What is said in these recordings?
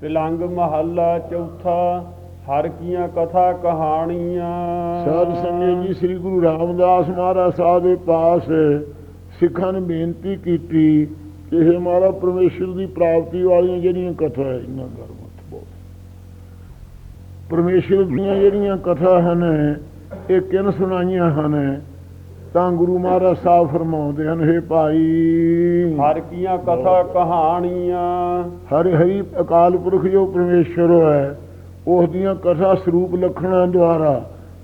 ਤਿਲੰਗ ਮਹੱਲਾ ਚੌਥਾ, ਹਰ ਕੀਆਂ ਕਥਾ ਕਹਾਣੀਆਂ। ਸਾਧ ਸੰਗਤ ਜੀ, ਸ੍ਰੀ ਗੁਰੂ ਰਾਮਦਾਸ ਮਹਾਰਾਜ ਸਾਹਿਬ ਦੇ ਪਾਸ ਸਿੱਖਾਂ ਨੇ ਬੇਨਤੀ ਕੀਤੀ ਕਿ ਇਹ ਮਹਾਰਾਜ, ਪਰਮੇਸ਼ਰ ਦੀ ਪ੍ਰਾਪਤੀ ਵਾਲੀਆਂ ਜਿਹੜੀਆਂ ਕਥਾ ਹੈ, ਇਹਨਾਂ ਗਰਮਤ ਬਹੁਤ ਪਰਮੇਸ਼ਰ ਦੀਆਂ ਜਿਹੜੀਆਂ ਕਥਾ ਹਨ, ਇਹ ਕਿਨ ਸੁਣਾਈਆਂ ਹਨ? ਤਾਂ ਗੁਰੂ ਮਹਾਰਾਜ ਸਾਹਿਬ ਫਰਮਾਉਂਦੇ ਹਨ हे ਭਾਈ। ਹਰ ਕੀਆਂ ਕਥਾ ਕਹਾਣੀਆਂ। ਹਰਿ ਹਰੀ ਅਕਾਲ ਪੁਰਖ ਜੋ ਪਰਮੇਸ਼ਰ ਹੈ ਉਸ ਦੀਆਂ ਕਥਾ ਸਰੂਪ ਲਖਣਾਂ ਦੁਆਰਾ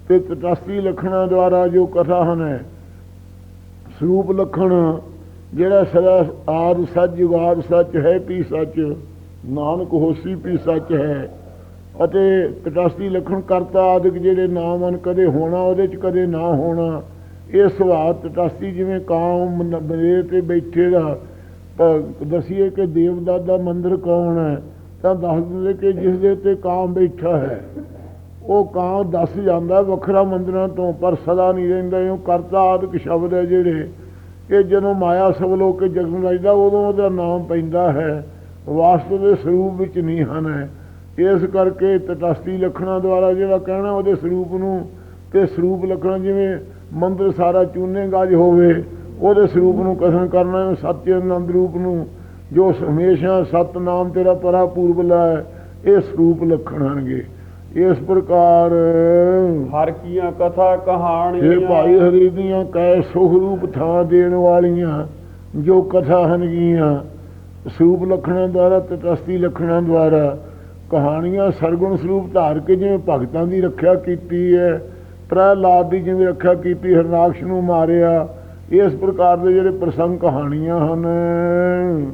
ਤੇ ਤਟਸਥੀ ਲਖਣਾਂ ਦੁਆਰਾ ਜੋ ਕਥਾ ਹਨ ਸਰੂਪ ਲਖਣ ਜਿਹੜਾ ਸਦਾ ਆਦ ਸੱਚ ਜੁਗਾਦ ਸੱਚ ਹੈ ਪੀ ਸੱਚ ਨਾਨਕ ਹੋਸੀ ਪੀ ਸੱਚ ਹੈ ਅਤੇ ਤਟਸਥੀ ਲਖਣ ਕਰਤਾ ਆਦਿਕ ਜਿਹੜੇ ਨਾਮ ਹਨ ਕਦੇ ਹੋਣਾ ਉਹਦੇ ਚ ਕਦੇ ਨਾ ਹੋਣਾ ਇਹ ਸੁਭਾਅ ਤਟਸਥੀ ਜਿਵੇਂ ਕਾਮ ਬਰੇ ਤੇ ਬੈਠੇ ਦਾ। ਪ- ਦਸੀਏ ਕਿ ਦੇਵਦਾਸ ਦਾ ਮੰਦਿਰ ਕੌਣ ਹੈ? ਤਾਂ ਦੱਸ ਦਿੰਦੇ ਕਿ ਜਿਸ ਦੇ ਉੱਤੇ ਕਾਮ ਬੈਠਾ ਹੈ। ਉਹ ਕਾਂ ਦੱਸ ਜਾਂਦਾ ਵੱਖਰਾ ਮੰਦਿਰਾਂ ਤੋਂ, ਪਰ ਸਦਾ ਨਹੀਂ ਰਹਿੰਦਾ। ਇਹ ਕਰਤਾ ਆਦਿਕ ਸ਼ਬਦ ਹੈ ਜਿਹੜੇ ਇਹ ਜਦੋਂ ਮਾਇਆ ਸਵਲੋ ਕੇ ਜਗਨ ਰਜਦਾ ਉਦੋਂ ਉਹਦਾ ਨਾਮ ਪੈਂਦਾ ਹੈ। ਵਾਸਤਵ ਦੇ ਸਰੂਪ ਵਿੱਚ ਨਹੀਂ ਹਨ। ਇਸ ਕਰਕੇ ਤਟਸਥੀ ਲਖਣਾ ਦੁਆਰਾ ਜਿਹੜਾ ਕਹਿਣਾ, ਉਹਦੇ ਸਰੂਪ ਨੂੰ ਤੇ ਸਰੂਪ ਲਖਣਾ ਜਿਵੇਂ ਮੰਦਿਰ ਸਾਰਾ ਚੂਨੇ ਗਾਜ ਹੋਵੇ ਉਹਦੇ ਸਰੂਪ ਨੂੰ ਕਥਨ ਕਰਨਾ ਸਤਿ ਆਨੰਦ ਰੂਪ ਨੂੰ ਜੋ ਹਮੇਸ਼ਾ ਸਤ ਨਾਮ ਤੇਰਾ ਪਰਾ ਪੂਰਬਲਾ ਹੈ ਇਹ ਸਰੂਪ ਲਖਣਾਂਗੇ ਇਸ ਪ੍ਰਕਾਰ ਹਰ ਕੀਆਂ ਕਥਾ ਕਹਾਣੀਆਂ ਇਹ ਭਾਈ ਹਰੀ ਦੀਆਂ ਕੈ ਸੁਖ ਰੂਪ ਥਾਂ ਦੇਣ ਵਾਲੀਆਂ ਜੋ ਕਥਾ ਹਨ ਗੀਆਂ ਸਰੂਪ ਲਖਣਾਂ ਦੁਆਰਾ ਤਟਸਥੀ ਲਖਣਾਂ ਦੁਆਰਾ ਕਹਾਣੀਆਂ ਸਰਗੁਣ ਸਰੂਪ ਧਾਰ ਕੇ ਜਿਵੇਂ ਭਗਤਾਂ ਦੀ ਰੱਖਿਆ ਕੀਤੀ ਹੈ ਪ੍ਰਹਿਲਾਦ ਦੀ ਜਿਵੇਂ ਰੱਖਿਆ ਕੀਤੀ ਹਰਨਾਕਸ਼ ਨੂੰ ਮਾਰਿਆ ਇਸ ਪ੍ਰਕਾਰ ਦੇ ਜਿਹੜੇ ਪ੍ਰਸੰਗ ਕਹਾਣੀਆਂ ਹਨ।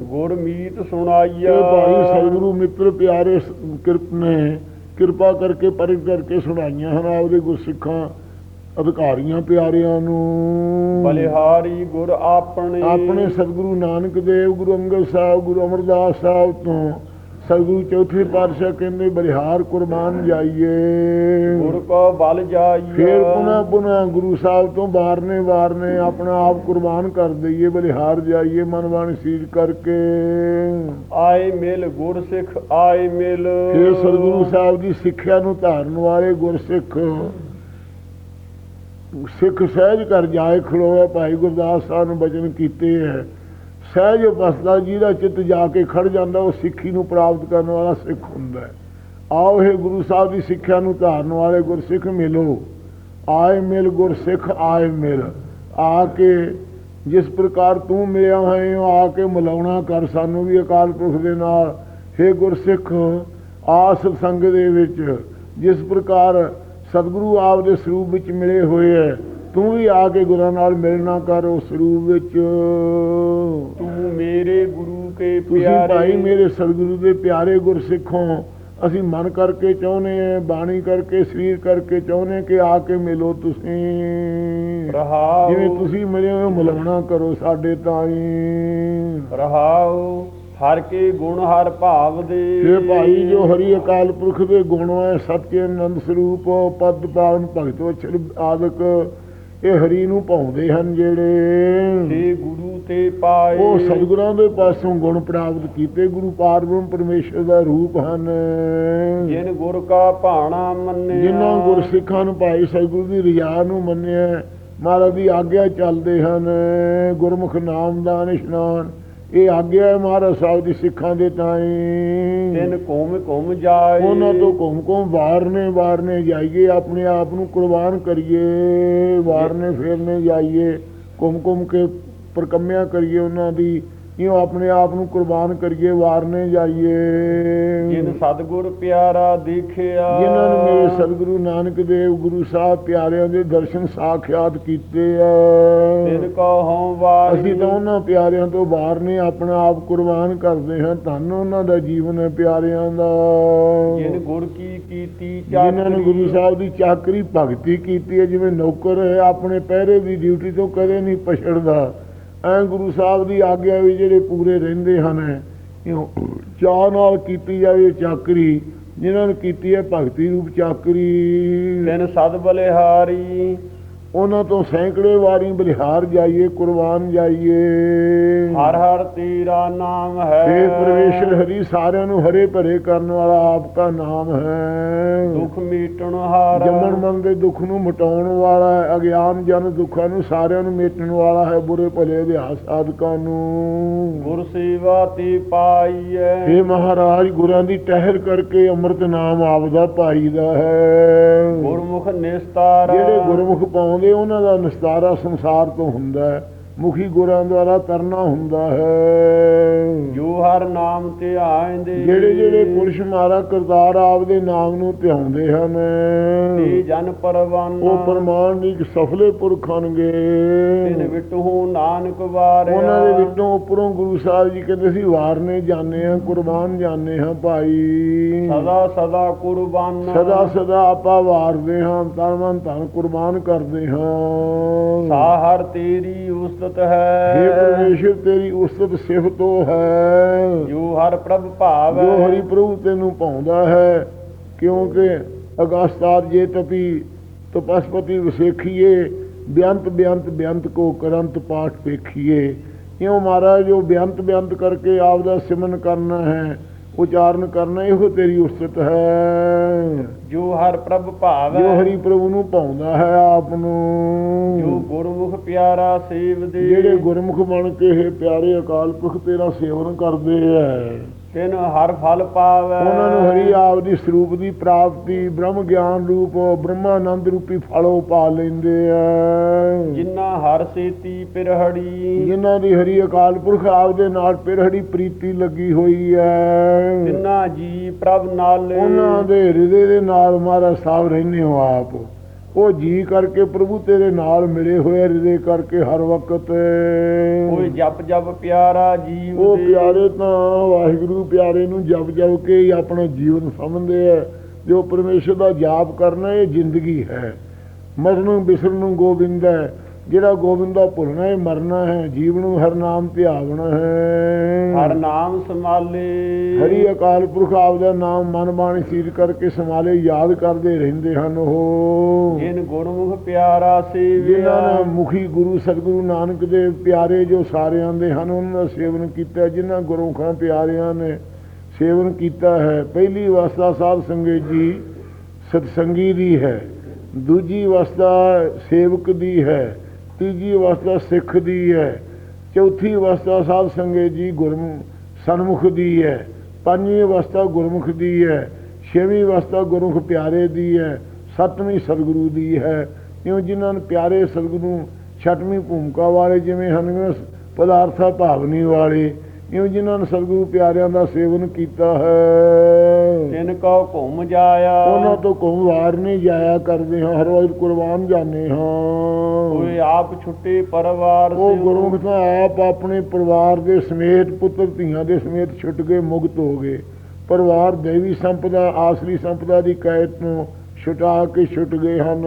ਗੁਰਮੀਤ ਸੁਣਾਈਆ। ਭਾਈ ਸਤਿਗੁਰੂ ਮਿੱਤਰ ਪਿਆਰੇ ਕਿਰਪ ਨੇ ਕਿਰਪਾ ਕਰਕੇ ਪ੍ਰਗਟ ਕਰਕੇ ਸੁਣਾਈਆਂ ਹਨ ਆਪਦੇ ਗੁਰਸਿੱਖਾਂ ਅਧਿਕਾਰੀਆਂ ਪਿਆਰਿਆਂ ਨੂੰ। ਬਲਿਹਾਰੀ ਗੁਰ ਆਪਣੇ। ਆਪਣੇ ਸਤਿਗੁਰੂ ਨਾਨਕ ਦੇਵ ਗੁਰੂ ਅੰਗਦ ਸਾਹਿਬ ਗੁਰੂ ਅਮਰਦਾਸ ਸਾਹਿਬ ਤੋਂ ਸਤਿਗੁਰੂ ਚੌਥੇ ਪਾਤਸ਼ਾਹ ਕਹਿੰਦੇ ਬਲਿਹਾਰ ਕੁਰਬਾਨ ਜਾਈਏ। ਗੁਰ ਕੋ ਬਲ ਜਾਈਆ ਫੇਰ ਪੁਨਾ ਪੁਨਾ ਗੁਰੂ ਸਾਹਿਬ ਤੋਂ ਵਾਰਨੇ ਵਾਰਨੇ ਆਪਣਾ ਆਪ ਕੁਰਬਾਨ ਕਰ ਦਈਏ ਬਲਿਹਾਰ ਜਾਈਏ ਮਨ ਬਾਣੀ ਸੀਜ ਕਰਕੇ। ਆਏ ਮਿਲ ਗੁਰ ਸਿੱਖ ਆਏ ਮਿਲ। ਫੇਰ ਸਤਿਗੁਰੂ ਸਾਹਿਬ ਦੀ ਸਿੱਖਿਆ ਨੂੰ ਧਾਰਨ ਵਾਲੇ ਗੁਰਸਿੱਖ ਸਿੱਖ। ਸਹਿਜ ਕਰ ਜਾਏ ਖਲੋਇਆ ਭਾਈ ਗੁਰਦਾਸ ਸਾਹਿਬ ਨੂੰ ਬਚਨ ਕੀਤੇ ਹੈ। ਸਹਿਜ ਬਸਦਾ ਜਿਹਦਾ ਚਿੱਤ ਜਾ ਕੇ ਖੜ ਜਾਂਦਾ, ਉਹ ਸਿੱਖੀ ਨੂੰ ਪ੍ਰਾਪਤ ਕਰਨ ਵਾਲਾ ਸਿੱਖ ਹੁੰਦਾ ਹੈ। ਆਓ ਇਹ ਗੁਰੂ ਸਾਹਿਬ ਦੀ ਸਿੱਖਿਆ ਨੂੰ ਧਾਰਨ ਵਾਲੇ ਗੁਰਸਿੱਖ ਮਿਲੋ। ਆਏ ਮਿਲ ਗੁਰਸਿੱਖ, ਆਏ ਮਿਲ। ਆ ਕੇ ਜਿਸ ਪ੍ਰਕਾਰ ਤੂੰ ਮਿਲਿਆ ਹੋਏ ਹੋ ਆ ਕੇ ਮਿਲਾਉਣਾ ਕਰ ਸਾਨੂੰ ਵੀ ਅਕਾਲ ਪੁਰਖ ਦੇ ਨਾਲ। हे ਗੁਰਸਿੱਖ ਆਸ ਸੰਗ ਦੇ ਵਿੱਚ ਜਿਸ ਪ੍ਰਕਾਰ ਸਤਿਗੁਰੂ ਆਪ ਦੇ ਸਰੂਪ ਵਿੱਚ ਮਿਲੇ ਹੋਏ ਹੈ ਤੂੰ ਵੀ ਆ ਕੇ ਗੁਰਾਂ ਨਾਲ ਮਿਲਣਾ ਕਰ ਉਸ ਸਰੂਪ ਵਿੱਚ। ਤੂੰ ਮੇਰੇ ਗੁਰੂ ਕੇ ਪਿਆਰੇ ਭਾਈ ਮੇਰੇ ਸਤਿਗੁਰੂ ਦੇ ਪਿਆਰੇ ਗੁਰਸਿੱਖੋਂ ਅਸੀਂ ਮਨ ਕਰਕੇ ਚਾਹੁੰਦੇ ਹਾਂ ਬਾਣੀ ਕਰਕੇ ਸਰੀਰ ਕਰਕੇ ਚਾਹੁੰਦੇ ਹਾਂ ਕਿ ਆ ਕੇ ਮਿਲੋ ਤੁਸੀਂ। ਰਹਾਉ ਜਿਵੇਂ ਤੁਸੀਂ ਮਿਲੇ ਹੋ ਮਿਲਾਉਣਾ ਕਰੋ ਸਾਡੇ ਤਾਈਂ। ਰਹਾਉ ਹਰ ਕੇ ਗੁਣ ਹਰ ਭਾਵ ਦੇ। ਇਹ ਭਾਈ ਜੋ ਹਰੀ ਅਕਾਲ ਪੁਰਖ ਦੇ ਗੁਣ ਹੈ ਸਤਿ ਆਨੰਦ ਸਰੂਪ ਪਦ ਪਾਵਨ ਭਗਤ ਵਛਰ ਆਦਿਕ ਇਹ ਹਰੀ ਨੂੰ ਪਾਉਂਦੇ ਹਨ ਜਿਹੜੇ ਤੇ ਗੁਰੂ ਤੇ ਪਾਏ। ਉਹ ਸਤਿਗੁਰਾਂ ਦੇ ਪਾਸੋਂ ਗੁਣ ਪ੍ਰਾਪਤ ਕੀਤੇ ਗੁਰੂ ਪਾਰਬ੍ਰਹਮ ਪਰਮੇਸ਼ਰ ਦਾ ਰੂਪ ਹਨ। ਜਿਨ ਗੁਰ ਕਾ ਭਾਣਾ ਮੰਨਿਆ। ਜਿਨ੍ਹਾਂ ਗੁਰਸਿੱਖਾਂ ਨੂੰ ਭਾਈ ਸਤਿਗੁਰੂ ਦੀ ਰਿਆ ਨੂੰ ਮੰਨਿਆ ਮਹਾਰਾਜ ਦੀ ਆਗਿਆ ਚੱਲਦੇ ਹਨ। ਗੁਰਮੁਖ ਨਾਮਦਾਨ ਇਸ਼ਨਾਨ। ਇਹ ਆਗਿਆ ਹੈ ਮਹਾਰਾਜ ਸਾਹਿਬ ਦੀ ਸਿੱਖਾਂ ਦੇ ਤਾਈਂ। ਤਿਨ ਘੁਮ ਘੁਮ ਜਾਏ। ਉਹਨਾਂ ਤੋਂ ਘੁੰਮ ਘੁੰਮ ਵਾਰਨੇ ਵਾਰਨੇ ਜਾਈਏ ਆਪਣੇ ਆਪ ਨੂੰ ਕੁਰਬਾਨ ਕਰੀਏ ਵਾਰਨੇ ਫੇਰਨੇ ਜਾਈਏ। ਘੁੰਮ ਘੁੰਮ ਕੇ ਪ੍ਰਕੰਮਿਆ ਕਰੀਏ ਉਹਨਾਂ ਦੀ। ਇਉਂ ਆਪਣੇ ਆਪ ਨੂੰ ਕੁਰਬਾਨ ਕਰੀਏ ਵਾਰਨੇ ਜਾਈਏ। ਜਿਨ ਸਤਗੁਰ ਪਿਆਰਾ ਦੇਖਿਆ। ਜਿਨ੍ਹਾਂ ਨੇ ਮੇਰੇ ਸਤਿਗੁਰੂ ਨਾਨਕ ਦੇਵ ਗੁਰੂ ਸਾਹਿਬ ਪਿਆਰਿਆਂ ਦੇ ਦਰਸ਼ਨ ਸਾਖਿਆਤ ਕੀਤੇ ਤਿਨ ਆ ਕੋ ਹਉ ਵਾਹੀ ਅਸੀਂ ਤਾਂ ਉਹਨਾਂ ਪਿਆਰਿਆਂ ਤੋਂ ਬਾਹਰ ਨੇ ਆਪਣਾ ਆਪ ਕੁਰਬਾਨ ਕਰਦੇ ਹਾਂ। ਧੰਨ ਉਹਨਾਂ ਦਾ ਜੀਵਨ ਹੈ ਪਿਆਰਿਆਂ ਦਾ। ਜਿਨ ਗੁਰ ਕੀ ਕੀਤੀ ਜਿਨ੍ਹਾਂ ਨੇ ਗੁਰੂ ਸਾਹਿਬ ਦੀ ਚਾਕਰੀ ਭਗਤੀ ਕੀਤੀ ਹੈ ਜਿਵੇਂ ਨੌਕਰ ਆਪਣੇ ਪਹਿਰੇ ਦੀ ਡਿਊਟੀ ਤੋਂ ਕਦੇ ਨਹੀਂ ਪਛੜਦਾ। ਐ ਗੁਰੂ ਸਾਹਿਬ ਦੀ ਆਗਿਆ ਵੀ ਜਿਹੜੇ ਪੂਰੇ ਰਹਿੰਦੇ ਹਨ, ਇਉਂ ਚਾਅ ਨਾਲ ਕੀਤੀ ਜਾਵੇ ਚਾਕਰੀ, ਜਿਨ੍ਹਾਂ ਨੇ ਕੀਤੀ ਹੈ ਭਗਤੀ ਰੂਪ ਚਾਕਰੀ। ਤਿਨ ਸਦ ਬਲਿਹਾਰੀ ਉਹਨਾਂ ਤੋਂ ਸੈਂਕੜੇ ਵਾਰੀ ਬਲਿਹਾਰ ਜਾਈਏ ਕੁਰਬਾਨ ਜਾਈਏ। ਹਰ ਹਰ ਤੇਰਾ ਨਾਮ ਹੈ। हे ਪਰਮੇਸ਼ਰ ਹਰੀ ਸਾਰਿਆਂ ਨੂੰ ਹਰੇ ਭਰੇ ਕਰਨ ਵਾਲਾ ਆਪ ਦਾ ਨਾਮ ਹੈ। ਦੁਖ ਮੀਟਣ ਹਾਰ। ਜੰਮਣ ਮਨ ਦੇ ਦੁੱਖ ਨੂੰ ਮਿਟਾਉਣ ਵਾਲਾ ਹੈ ਅਗਿਆਨ ਜਨ ਦੁੱਖਾਂ ਨੂੰ ਸਾਰਿਆਂ ਨੂੰ ਮੇਟਣ ਵਾਲਾ ਹੈ ਬੁਰੇ ਭਲੇ ਅਭਿਆਸ ਸਾਧਕਾਂ ਨੂੰ। ਗੁਰ ਸੇਵਾ ਤੇ ਪਾਈਐ। हे ਮਹਾਰਾਜ ਗੁਰਾਂ ਦੀ ਟਹਿਰ ਕਰਕੇ ਅੰਮ੍ਰਿਤ ਨਾਮ ਆਪਦਾ ਪਾਈਦਾ ਹੈ। ਗੁਰਮੁਖ ਨਿਸਤਾਰ। ਜਿਹੜੇ ਗੁਰਮੁਖ ਪਾਉਂਦੇ ਉਹਨਾਂ ਦਾ ਨਿਸਤਾਰਾ ਸੰਸਾਰ ਤੋਂ ਹੁੰਦਾ ਹੈ। ਮੁਖੀ ਗੁਰਾਂ ਦੁਆਰਾ ਕਰਨਾ ਹੁੰਦਾ ਹੈ। ਜੋ ਹਰ ਨਾਮ ਤੇ ਆਇਂਦੇ ਜਿਹੜੇ ਜਿਹੜੇ ਪੁਰਸ਼ ਮਾਰਾ ਕਰਤਾਰ ਆਪਦੇ ਨਾਮ ਨੂੰ ਧਿਆਉਂਦੇ ਹਨ ਤੇ ਜਨ ਪਰਵਾਨਾ ਉਹ ਪ੍ਰਮਾਣਿਕ ਸਫਲੇ ਪੁਰਖ ਹਨਗੇ ਤਿਨ ਵਿਟਹੁ ਨਾਨਕ ਵਾਰਿਆ। ਉਹਨਾਂ ਦੇ ਵਿੱਚੋਂ ਉੱਪਰੋਂ ਗੁਰੂ ਸਾਹਿਬ ਜੀ ਕਹਿੰਦੇ ਸੀ ਵਾਰਨੇ ਜਾਂਦੇ ਆ ਕੁਰਬਾਨ ਜਾਂਦੇ ਹਾਂ ਭਾਈ। ਸਦਾ ਸਦਾ ਕੁਰਬਾਨ। ਸਦਾ ਸਦਾ ਆਪਾਂ ਵਾਰਦੇ ਹਾਂ ਤਨ ਮਨ ਧਨ ਕੁਰਬਾਨ ਕਰਦੇ ਹਾਂ। ਸਾਹਰ ਤੇਰੀ ਉਸਤਤ हे ਹੈ ਪਰਮੇਸ਼ਰ ਤੇਰੀ ਉਸਤਤ ਸਿਫਤੋ ਹੈ ਜੋ ਹਰ ਪ੍ਰਭ ਭਾਵ ਜੋ ਹਰੀ ਪ੍ਰਭੂ ਤੈਨੂੰ ਪਾਉਂਦਾ ਹੈ ਕਿਉਂਕਿ ਅਗਸਤਾਰ ਜੇ ਤਪੀ ਤਪਸਪਤੀ ਵਿਸੇਖੀਏ ਬਿਆੰਤ ਬਿਆੰਤ ਬਿਆੰਤ ਕੋ ਕਰੰਤ ਪਾਠ ਵੇਖੀਏ। ਇਉਂ ਮਹਾਰਾਜ ਜੋ ਬਿਆੰਤ ਬਿਆੰਤ ਕਰਕੇ ਆਪ ਦਾ ਸਿਮਰਨ ਕਰਨਾ ਹੈ ਉਚਾਰਨ ਕਰਨਾ ਇਹੋ ਤੇਰੀ ਉਸਤਤ ਹੈ। ਜੋ ਹਰ ਪ੍ਰਭ ਭਾਵ ਜੋ ਹਰੀ ਪ੍ਰਭੂ ਨੂੰ ਪਾਉਂਦਾ ਹੈ ਆਪ ਨੂੰ। ਜੋ ਗੁਰਮੁਖ ਪਿਆਰਾ ਸੇਵਦੇ ਜਿਹੜੇ ਗੁਰਮੁਖ ਬਣ ਕੇ ਇਹ ਪਿਆਰੇ ਅਕਾਲ ਪੁਰਖ ਤੇਰਾ ਸੇਵਨ ਕਰਦੇ ਐ। ਤਿਨ ਹਰ ਫਲ ਪਾਵੈ। ਉਹਨਾਂ ਨੂੰ ਹਰੀ ਆਪ ਦੀ ਸਰੂਪ ਦੀ ਪ੍ਰਾਪਤੀ ਬ੍ਰਹਮ ਗਿਆਨ ਰੂਪ ਬ੍ਰਹਮਾਨੰਦ ਰੂਪੀ ਫਲੋਂ ਪਾ ਲੈਂਦੇ ਐ। ਜਿਨ੍ਹਾਂ ਹਰ ਸੇਤੀ ਪਿਰਹੜੀ। ਜਿਨ੍ਹਾਂ ਦੀ ਹਰੀ ਅਕਾਲ ਪੁਰਖ ਆਪ ਦੇ ਨਾਲ ਪਿਰਹੜੀ ਪ੍ਰੀਤੀ ਲੱਗੀ ਹੋਈ ਐ। ਤਿੰਨਾ ਜੀ ਪ੍ਰਭ ਨਾਲ। ਉਹਨਾਂ ਦੇ ਹਿਰਦੇ ਦੇ ਨਾਲ ਮਹਾਰਾਜ ਸਾਹਿਬ ਰਹਿੰਦੇ ਹੋ ਆਪ। ਉਹ ਜੀ ਕਰਕੇ ਪ੍ਰਭੂ ਤੇਰੇ ਨਾਲ ਮਿਲੇ ਹੋਏ ਹਿਰਦੇ ਕਰਕੇ ਹਰ ਵਕਤ ਕੋਈ ਜਪ ਜਪ ਪਿਆਰਾ ਜੀਵ ਉਹ। ਪਿਆਰੇ ਤਾਂ ਵਾਹਿਗੁਰੂ ਪਿਆਰੇ ਨੂੰ ਜਪ ਜਪ ਕੇ ਹੀ ਆਪਣਾ ਜੀਵਨ ਸਮਝਦੇ ਆ। ਜੋ ਪਰਮੇਸ਼ਰ ਦਾ ਜਾਪ ਕਰਨਾ ਇਹ ਜ਼ਿੰਦਗੀ ਹੈ। ਮਰਨ ਬਿਸਰਨ ਗੋਬਿੰਦ ਹੈ। ਜਿਹੜਾ ਗੋਬਿੰਦ ਦਾ ਭੁੱਲਣਾ ਹੈ ਮਰਨਾ ਹੈ ਜੀਵਨ ਨੂੰ ਹਰ ਨਾਮ ਧਿਆਵਣਾ ਹੈ। ਹਰ ਨਾਮ ਸੰਭਾਲੇ। ਹਰੀ ਅਕਾਲ ਪੁਰਖ ਆਪ ਦਾ ਨਾਮ ਮਨ ਬਾਣੀ ਸੀਰ ਕਰਕੇ ਸਮਾਲੇ ਯਾਦ ਕਰਦੇ ਰਹਿੰਦੇ ਹਨ ਉਹ। ਜਿਨ ਗੁਰਮੁਖ ਪਿਆਰਾ ਸੇਵਿਆ। ਜਿਨ੍ਹਾਂ ਨੇ ਮੁਖੀ ਗੁਰੂ ਸਤਿਗੁਰੂ ਨਾਨਕ ਦੇ ਪਿਆਰੇ ਜੋ ਸਾਰਿਆਂ ਦੇ ਹਨ ਉਹਨਾਂ ਦਾ ਸੇਵਨ ਕੀਤਾ ਜਿਨ੍ਹਾਂ ਗੁਰਮੁਖਾਂ ਪਿਆਰਿਆਂ ਨੇ ਸੇਵਨ ਕੀਤਾ ਹੈ। ਪਹਿਲੀ ਅਵਸਥਾ ਸਾਧ ਸੰਗਤ ਜੀ ਸਤਸੰਗੀ ਦੀ ਹੈ ਦੂਜੀ ਅਵਸਥਾ ਸੇਵਕ ਦੀ ਹੈ। ਤੀਜੀ ਅਵਸਥਾ ਸਿੱਖ ਦੀ ਹੈ। ਚੌਥੀ ਅਵਸਥਾ ਸਾਧ ਸੰਗਤ ਜੀ ਗੁਰਮੁਖ ਸਨਮੁਖ ਦੀ ਹੈ। ਪੰਜਵੀਂ ਅਵਸਥਾ ਗੁਰਮੁਖ ਦੀ ਹੈ। ਛੇਵੀਂ ਅਵਸਥਾ ਗੁਰਮੁਖ ਪਿਆਰੇ ਦੀ ਹੈ। ਸੱਤਵੀਂ ਸਤਿਗੁਰੂ ਦੀ ਹੈ। ਇਉਂ ਜਿਨ੍ਹਾਂ ਨੂੰ ਪਿਆਰੇ ਸਤਿਗੁਰੂ ਛਟਵੀਂ ਭੂਮਿਕਾ ਵਾਲੇ ਜਿਵੇਂ ਹਨ ਪਦਾਰਥਾ ਭਾਵਨੀ ਵਾਲੇ ਇਉਂ ਜਿਨ੍ਹਾਂ ਨੇ ਸਤਿਗੁਰੂ ਪਿਆਰਿਆਂ ਦਾ ਸੇਵਨ ਕੀਤਾ ਹੈ? ਤਿਨ ਕੋ ਘੁੰਮ ਜਾਇਆ। ਉਹਨਾਂ ਤੋਂ ਕੋਈ ਵਾਰ ਨਹੀਂ ਜਾਇਆ ਕਰਦੇ ਹਾਂ ਹਰ ਵਾਰ ਕੁਰਬਾਨ ਜਾਂਦੇ ਹਾਂ। ਕੋਈ ਆਪ ਛੁੱਟੇ ਪਰਿਵਾਰ ਉਹ ਗੁਰਮੁਖ ਤਾਂ ਆਪ ਆਪਣੇ ਪਰਿਵਾਰ ਦੇ ਸਮੇਤ ਪੁੱਤਰ ਧੀਆਂ ਦੇ ਸਮੇਤ ਛੁੱਟ ਕੇ ਮੁਕਤ ਹੋ ਗਏ। ਪਰਿਵਾਰ ਦੇਵੀ ਸੰਪਦਾ ਆਸਰੀ ਸੰਪਦਾ ਦੀ ਕੈਦ ਤੋਂ ਛੁਟਾ ਕੇ ਛੁੱਟ ਗਏ ਹਨ।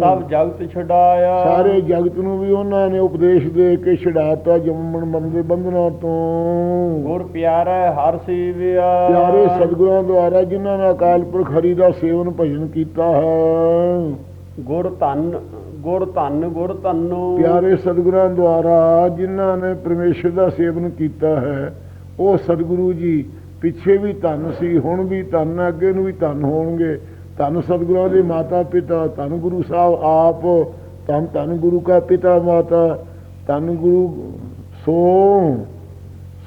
ਸਭ ਜਗਤ ਛਡਾਇਆ। ਸਾਰੇ ਜਗਤ ਨੂੰ ਵੀ ਉਹਨਾਂ ਨੇ ਉਪਦੇਸ਼ ਦੇ ਕੇ ਛਡਾਤਾ ਜੰਮਣ ਮਰਨ ਦੇ ਬੰਧਨਾਂ ਤੋਂ। ਗੁਰ ਪਿਆਰਾ ਹਰ ਸੇਵਿਆ। ਪਿਆਰੇ ਸਤਿਗੁਰਾਂ ਦੁਆਰਾ ਜਿਨ੍ਹਾਂ ਨੇ ਅਕਾਲ ਪੁਰਖ ਹਰੀ ਦਾ ਸੇਵਨ ਭਜਨ ਕੀਤਾ ਹੈ। ਗੁਰ ਧੰਨ ਗੁਰ ਧੰਨ ਗੁਰ ਧੰਨੋ। ਪਿਆਰੇ ਸਤਿਗੁਰਾਂ ਦੁਆਰਾ ਜਿਨ੍ਹਾਂ ਨੇ ਪਰਮੇਸ਼ਰ ਦਾ ਸੇਵਨ ਕੀਤਾ ਹੈ ਉਹ ਸਤਿਗੁਰੂ ਜੀ ਪਿੱਛੇ ਵੀ ਧੰਨ ਸੀ ਹੁਣ ਵੀ ਧੰਨ ਅੱਗੇ ਨੂੰ ਵੀ ਧੰਨ ਹੋਣਗੇ। ਧੰਨ ਸਤਿਗੁਰਾਂ ਦੇ ਮਾਤਾ ਪਿਤਾ ਧੰਨ ਗੁਰੂ ਸਾਹਿਬ ਆਪ ਧੰਨ ਧੰਨ ਗੁਰੂ ਕਾ ਪਿਤਾ ਮਾਤਾ ਧੰਨ ਗੁਰੂ ਸੋ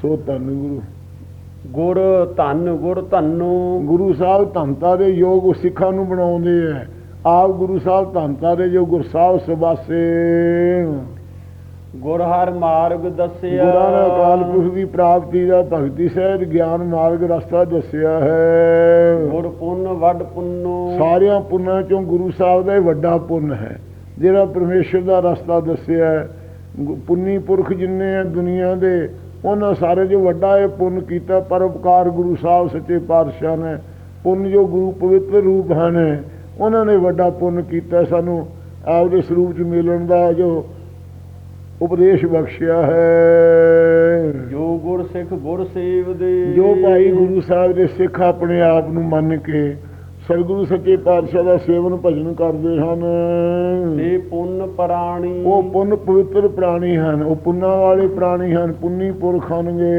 ਸੋ ਧੰਨ ਗੁਰੂ। ਗੁਰ ਧੰਨ ਗੁਰ ਧੰਨੋ। ਗੁਰੂ ਸਾਹਿਬ ਧੰਤਾ ਦੇ ਯੋਗ ਸਿੱਖਾਂ ਨੂੰ ਬਣਾਉਂਦੇ ਐ। ਆਪ ਗੁਰੂ ਸਾਹਿਬ ਧੰਤਾ ਦੇ ਜੋ ਗੁਰਸਾਹਿਬ ਸਬਾਸੇ ਗੁਰ ਹਰ ਮਾਰਗ ਦੱਸਿਆ। ਗੁਰਾਂ ਨੇ ਅਕਾਲ ਪੁਰਖ ਦੀ ਪ੍ਰਾਪਤੀ ਦਾ ਭਗਤੀ ਸਹਿਤ ਗਿਆਨ ਮਾਰਗ ਰਸਤਾ ਦੱਸਿਆ ਹੈ। ਗੁਰ ਪੁੰਨ ਵੱਡ ਪੁੰਨੋ। ਸਾਰਿਆਂ ਪੁੰਨਾਂ ਚੋਂ ਗੁਰੂ ਸਾਹਿਬ ਦਾ ਹੀ ਵੱਡਾ ਪੁੰਨ ਹੈ ਜਿਹੜਾ ਪਰਮੇਸ਼ਰ ਦਾ ਰਸਤਾ ਦੱਸਿਆ ਹੈ। ਪੁੰਨੀ ਪੁਰਖ ਜਿੰਨੇ ਆ ਦੁਨੀਆ ਦੇ ਉਹਨਾਂ ਸਾਰੇ ਜੋ ਵੱਡਾ ਇਹ ਪੁੰਨ ਕੀਤਾ ਪਰਉਪਕਾਰ ਗੁਰੂ ਸਾਹਿਬ ਸੱਚੇ ਪਾਤਸ਼ਾਹ ਨੇ ਪੁੰਨ ਜੋ ਗੁਰੂ ਪਵਿੱਤਰ ਰੂਪ ਹਨ ਉਹਨਾਂ ਨੇ ਵੱਡਾ ਪੁੰਨ ਕੀਤਾ। ਸਾਨੂੰ ਆਪਦੇ ਸਰੂਪ ਚ ਮਿਲਣ ਦਾ ਜੋ ਉਪਦੇਸ਼ ਬਖਸ਼ਿਆ ਹੈ। ਜੋ ਗੁਰ ਸਿੱਖ ਗੁਰ ਸੇਵਦੇ ਜੋ ਭਾਈ ਗੁਰੂ ਸਾਹਿਬ ਦੇ ਸਿੱਖ ਆਪਣੇ ਆਪ ਨੂੰ ਮੰਨ ਕੇ ਸਤਿਗੁਰੂ ਸੱਚੇ ਪਾਤਸ਼ਾਹ ਦਾ ਸੇਵਨ ਭਜਨ ਕਰਦੇ ਹਨ। ਤੇ ਪੁੰਨ ਪ੍ਰਾਣੀ। ਉਹ ਪੁੰਨ ਪਵਿੱਤਰ ਪ੍ਰਾਣੀ ਹਨ। ਉਹ ਪੁੰਨਾਂ ਵਾਲੇ ਪ੍ਰਾਣੀ ਹਨ। ਪੁੰਨੀ ਪੁਰਖ ਹਨਗੇ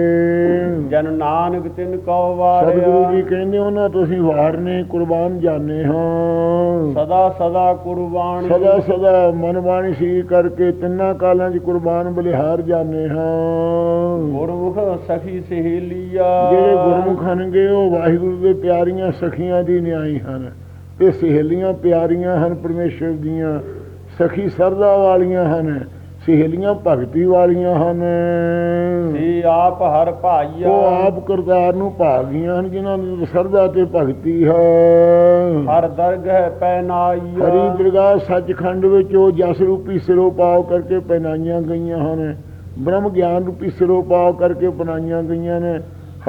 ਜਨ ਨਾਨਕ ਤਿਨ ਕਉ ਸਤਿਗੁਰੂ ਜੀ ਵਾਰਿਆ ਕਹਿੰਦੇ ਉਹਨਾਂ ਤੁਸੀਂ ਵਾਰਨੇ ਕੁਰਬਾਨ ਜਾਣੇ ਹਾਂ। ਸਦਾ ਸਦਾ ਕੁਰਬਾਨੀ। ਸਦਾ ਸਦਾ ਮਨ ਬਾਣੀ ਸੀ ਕਰਕੇ ਤਿੰਨਾਂ ਕਾਲਾਂ 'ਚ ਕੁਰਬਾਨ ਬਲਿਹਾਰ ਜਾਣੇ ਹਾਂ। ਗੁਰਮੁਖ ਸਖੀ ਸਹੇਲੀਆ। ਜਿਹੜੇ ਗੁਰਮੁਖ ਹਨਗੇ ਉਹ ਵਾਹਿਗੁਰੂ ਦੇ ਪਿਆਰੀਆਂ ਸਖੀਆਂ ਦੀ ਨਿਆਈ ਹਨ। ਤੇ ਸਹੇਲੀਆਂ ਪਿਆਰੀਆਂ ਹਨ ਪਰਮੇਸ਼ਰ ਦੀਆਂ ਸਖੀ ਸਰਦਾ ਵਾਲੀਆਂ ਹਨ ਸਹੇਲੀਆਂ ਭਗਤੀ ਵਾਲੀਆਂ ਹਨ। ਤੇ ਆਪ ਹਰ ਭਾਈਆ। ਉਹ ਆਪ ਕਰਤਾਰ ਨੂੰ ਭਾਗੀਆਂ ਹਨ ਜਿਨ੍ਹਾਂ ਨੂੰ ਸਰਦਾ ਤੇ ਭਗਤੀ ਹੈ। ਹਰ ਦਰਗਹਿ ਪੈਨਾਈਆ। ਹਰੀ ਦਰਗਾਹ ਸੱਚਖੰਡ ਵਿੱਚ ਉਹ ਜਸ ਰੂਪੀ ਸਿਰੋਂ ਪਾਉ ਕਰਕੇ ਪਹਿਨਾਈਆਂ ਗਈਆਂ ਹਨ। ਬ੍ਰਹਮ ਗਿਆਨ ਰੂਪੀ ਸਿਰੋਂ ਪਾਉ ਕਰਕੇ ਬਣਾਈਆਂ ਗਈਆਂ ਨੇ।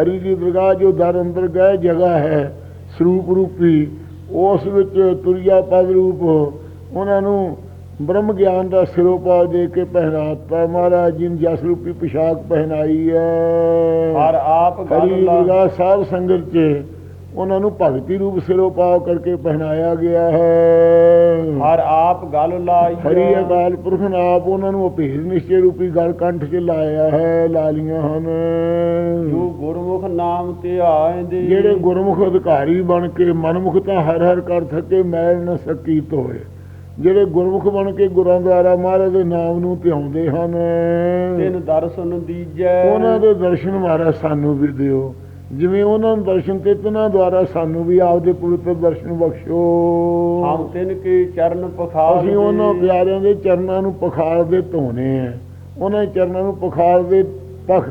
ਹਰੀ ਦੀ ਦਰਗਾਹ ਜੋ ਦਰ ਅੰਦਰ ਗਏ ਜਗ੍ਹਾ ਹੈ ਸਰੂਪ ਰੂਪੀ ਉਸ ਵਿੱਚ ਤੁਰਿਆ ਪਦ ਰੂਪ ਉਹਨਾਂ ਨੂੰ ਬ੍ਰਹਮ ਗਿਆਨ ਦਾ ਸਿਰੋਂ ਪਾਉ ਦੇ ਕੇ ਪਹਿਨਾਤਾ ਮਹਾਰਾਜ ਜੀ ਨੇ ਜਸ ਰੂਪੀ ਪੋਸ਼ਾਕ ਪਹਿਨਾਈ ਹੈ। ਹਰ ਆਪ ਹਰੀ ਗਲ ਲਾ ਦਰਗਾਹ ਸਾਧ ਸੰਗਤ 'ਚ ਉਹਨਾਂ ਨੂੰ ਭਗਤੀ ਰੂਪ ਸਿਰੋਂ ਪਾਉ ਕਰਕੇ ਪਹਿਨਾਇਆ ਗਿਆ ਹੈ। ਹਰ ਆਪ ਗਲ ਲਾਈਆ ਹਰੀ ਅਕਾਲ ਪੁਰਖ ਨੇ ਆਪ ਉਹਨਾਂ ਨੂੰ ਅਭੇਦ ਨਿਸ਼ਚੈ ਰੂਪੀ ਗਲ ਕੰਠ 'ਚ ਲਾਇਆ ਹੈ ਲਾਲੀਆਂ ਹਨ। ਜੋ ਗੁਰਮੁਖ ਨਾਮ ਤੇ ਆਇਂਦੇ ਜਿਹੜੇ ਗੁਰਮੁਖ ਅਧਿਕਾਰੀ ਬਣ ਕੇ ਮਨਮੁਖ ਤਾਂ ਹਰ ਹਰ ਕਰ ਥਕੇ ਮੈਲ ਨ ਸਕੀ ਤੋਏ ਜਿਹੜੇ ਗੁਰਮੁਖ ਬਣ ਕੇ ਗੁਰਾਂ ਦੁਆਰਾ ਮਹਾਰਾਜ ਦੇ ਨਾਮ ਨੂੰ ਧਿਆਉਂਦੇ ਹਨ। ਤਿਨ ਦਰਸ਼ਨ ਦੀਜੈ। ਉਹਨਾਂ ਦੇ ਦਰਸ਼ਨ ਮਹਾਰਾਜ ਸਾਨੂੰ ਵੀ ਦਿਓ। ਜਿਵੇਂ ਉਹਨਾਂ ਨੂੰ ਦਰਸ਼ਨ ਤੇ ਤਿਨਾਂ ਦੁਆਰਾ ਸਾਨੂੰ ਵੀ ਆਪਦੇ ਪਵਿੱਤਰ ਦਰਸ਼ਨ ਬਖਸ਼ੋ। ਹਮ ਤਿਨ ਕੇ ਚਰਨ ਪਖਾਰ ਅਸੀਂ ਉਹਨਾਂ ਪਿਆਰਿਆਂ ਦੇ ਚਰਨਾਂ ਨੂੰ ਪਖਾਰ ਦੇ ਧੋਨੇ ਆ। ਉਹਨਾਂ ਦੇ ਚਰਨਾਂ ਨੂੰ ਪਖਾਰ ਦੇ ਪਖ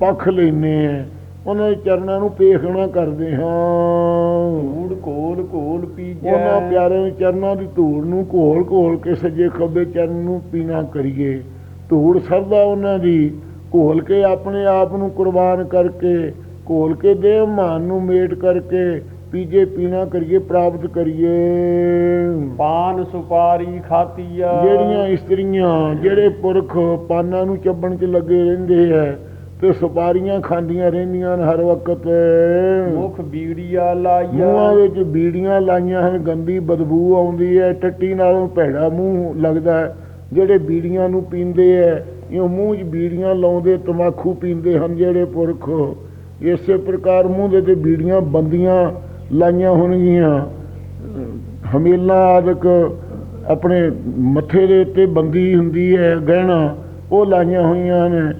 ਪਖ ਲੈਨੇ ਆ। ਉਹਨਾਂ ਦੇ ਚਰਨਾਂ ਨੂੰ ਪੇਖਣਾ ਕਰਦੇ ਹਾਂ। ਧੂੜ ਕੋਲ ਕੋਲ ਪੀਜੈ। ਉਹਨਾਂ ਪਿਆਰਿਆਂ ਦੇ ਚਰਨਾਂ ਦੀ ਧੂੜ ਨੂੰ ਘੋਲ ਘੋਲ ਕੇ ਸੱਜੇ ਖੱਬੇ ਚਰਨ ਨੂੰ ਪੀਣਾ ਕਰੀਏ। ਧੂੜ ਸਰਦਾ ਉਹਨਾਂ ਦੀ। ਘੋਲ ਕੇ ਆਪਣੇ ਆਪ ਨੂੰ ਕੁਰਬਾਨ ਕਰਕੇ ਘੋਲ ਕੇ ਦੇਹ ਮਾਨ ਨੂੰ ਮੇਟ ਕਰਕੇ ਪੀਜੇ ਪੀਣਾ ਕਰੀਏ ਪ੍ਰਾਪਤ ਕਰੀਏ। ਪਾਨ ਸੁਪਾਰੀ ਖਾਤੀਆ। ਜਿਹੜੀਆਂ ਇਸਤਰੀਆਂ ਜਿਹੜੇ ਪੁਰਖ ਪਾਨਾਂ ਨੂੰ ਚੱਬਣ 'ਚ ਲੱਗੇ ਰਹਿੰਦੇ ਐ ਤੇ ਸੁਪਾਰੀਆਂ ਖਾਂਦੀਆਂ ਰਹਿੰਦੀਆਂ ਹਨ ਹਰ ਵਕਤ। ਮੁਖ ਬੀੜੀਆ ਲਾਈਆ। ਮੂੰਹਾਂ ਵਿੱਚ ਬੀੜੀਆਂ ਲਾਈਆਂ ਹਨ ਗੰਦੀ ਬਦਬੂ ਆਉਂਦੀ ਹੈ ਟੱਟੀ ਨਾਲੋਂ ਭੈੜਾ ਮੂੰਹ ਲੱਗਦਾ ਜਿਹੜੇ ਬੀੜੀਆਂ ਨੂੰ ਪੀਂਦੇ ਐ ਇਹ ਮੂੰਹ 'ਚ ਬੀੜੀਆਂ ਲਾਉਂਦੇ ਤਮਾਕੂ ਪੀਂਦੇ ਹਨ ਜਿਹੜੇ ਪੁਰਖ। ਇਸੇ ਪ੍ਰਕਾਰ ਮੂੰਹ ਦੇ ਤੇ ਬੀੜੀਆਂ ਬੰਦੀਆਂ ਲਾਈਆਂ ਹੋਣਗੀਆਂ। ਹਮੇਲਾ ਆਦਿਕ ਆਪਣੇ ਮੱਥੇ ਦੇ ਉੱਤੇ ਬੰਦੀ ਹੁੰਦੀ ਹੈ, ਗਹਿਣਾ ਉਹ ਲਾਈਆਂ ਹੋਈਆਂ ਨੇ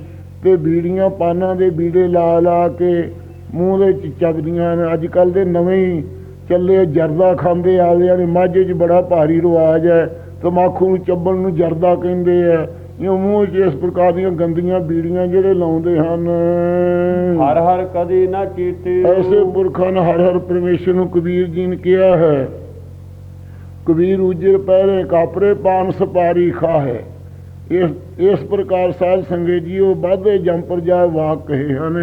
ਤੇ ਬੀੜੀਆਂ ਪਾਨਾਂ ਦੇ ਬੀੜੇ ਲਾ ਲਾ ਕੇ ਮੂੰਹ ਦੇ ਵਿੱਚ ਚੱਕਦੀਆਂ ਨੇ। ਅੱਜ ਕੱਲ ਦੇ ਨਵੇਂ ਹੀ ਚੱਲੇ ਜਰਦਾ ਖਾਂਦੇ ਆਲਿਆਂ ਨੇ ਮਾਝੇ 'ਚ ਬੜਾ ਭਾਰੀ ਰਿਵਾਜ ਹੈ। ਤਮਾਕੂ ਨੂੰ ਚੱਬਣ ਨੂੰ ਜਰਦਾ ਕਹਿੰਦੇ ਆ। ਇਹ ਮੂੰਹ 'ਚ ਇਸ ਪ੍ਰਕਾਰ ਦੀਆਂ ਗੰਦੀਆਂ ਬੀੜੀਆਂ ਜਿਹੜੇ ਲਾਉਂਦੇ ਹਨ। ਹਰ ਹਰ ਕਦੇ ਨਾ ਚੇਤੇ ਐਸੇ ਪੁਰਖਾਂ ਨੇ ਹਰ ਹਰ ਪਰਮੇਸ਼ਰ ਨੂੰ ਕਬੀਰ ਜੀ ਨੇ ਕਿਹਾ ਹੈ ਕਬੀਰ ਉਜਰ ਪਹਿਰੇ ਕਾਪਰੇ ਪਾਨ ਸਪਾਰੀ ਖਾਹੇ ਇਸ ਇਸ ਪ੍ਰਕਾਰ ਸਾਧ ਸੰਗਤ ਜੀਓ ਬਾਧੇ ਜੰਪਰ ਜਾ ਵਾਕ ਕਹੇ ਹਨ।